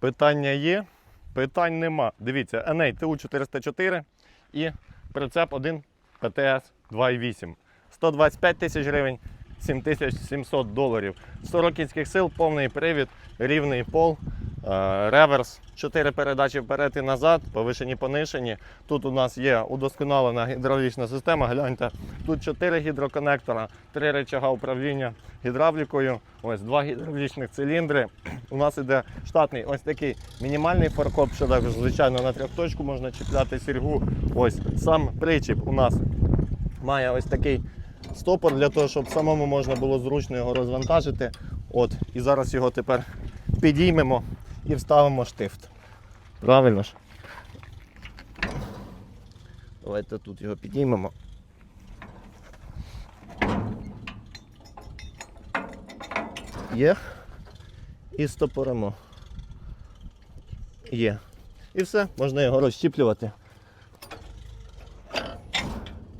Питання є, питань нема. Дивіться, Еней ТУ-404 і прицеп 1 ПТС 2.8. 125 тисяч гривень, 7700 доларів. 40 кінських сил, повний привід, рівний пол, реверс, 4 передачі вперед і назад, повишені, понишені. Тут у нас є удосконалена гідравлічна система. Гляньте, тут 4 гідроконектора, 3 рычага управління гідравлікою, ось два гідравлічних циліндри. У нас іде штатний ось такий мінімальний фаркоп, що також, звичайно, на трьохточку можна чіпляти сіргу. Ось сам причіп у нас має ось такий стопор для того, щоб самому можна було зручно його розвантажити. От, і зараз його тепер підіймемо і вставимо штифт. Правильно ж? Давайте тут його підіймемо. Є. І стопоримо. Є. І все, можна його розщіплювати.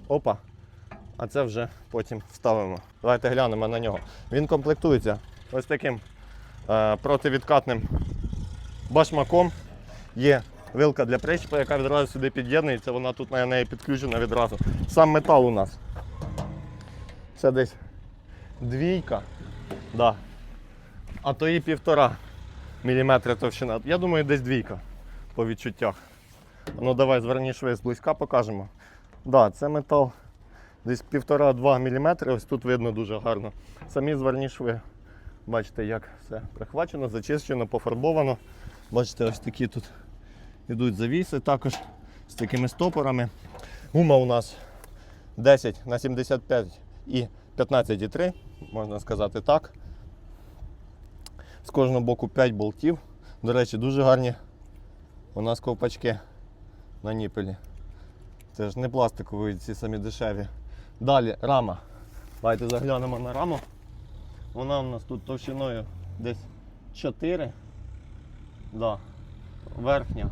Опа. А це вже потім вставимо. Давайте глянемо на нього. Він комплектується ось таким е, противідкатним башмаком. Є вилка для прищепа, яка відразу сюди під'єднується, вона тут на неї підключена відразу. Сам метал у нас. Це десь двійка. Да. А то і півтора міліметра товщина. Я думаю, десь двійка по відчуттях. Ну давай зверні шви зблизька покажемо. Да, це метал десь 1,5-2 мм, ось тут видно дуже гарно. Самі зверні шви. Бачите, як все прихвачено, зачищено, пофарбовано. Бачите, ось такі тут йдуть завіси також з такими стопорами. Гума у нас 10 на 75 і 15,3, можна сказати так. З кожного боку 5 болтів. До речі, дуже гарні у нас ковпачки на ніпелі. Це ж не пластикові, ці самі дешеві. Далі рама. Давайте заглянемо на раму. Вона у нас тут товщиною десь 4. Да. Верхня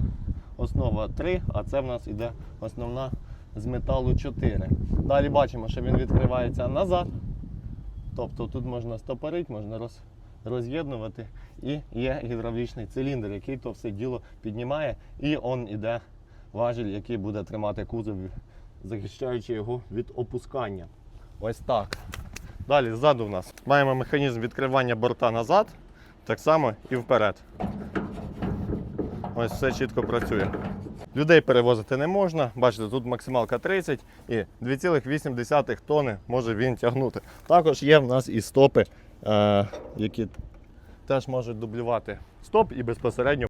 основа 3, а це в нас іде основна з металу 4. Далі бачимо, що він відкривається назад. Тобто тут можна стопорити, можна роз, роз'єднувати. І є гідравлічний циліндр, який то все діло піднімає. І он іде важіль, який буде тримати кузов, захищаючи його від опускання. Ось так. Далі ззаду в нас маємо механізм відкривання борта назад, так само і вперед. Ось все чітко працює. Людей перевозити не можна. Бачите, тут максималка 30 і 2,8 тонни може він тягнути. Також є в нас і стопи, е, які теж можуть дублювати стоп і безпосередньо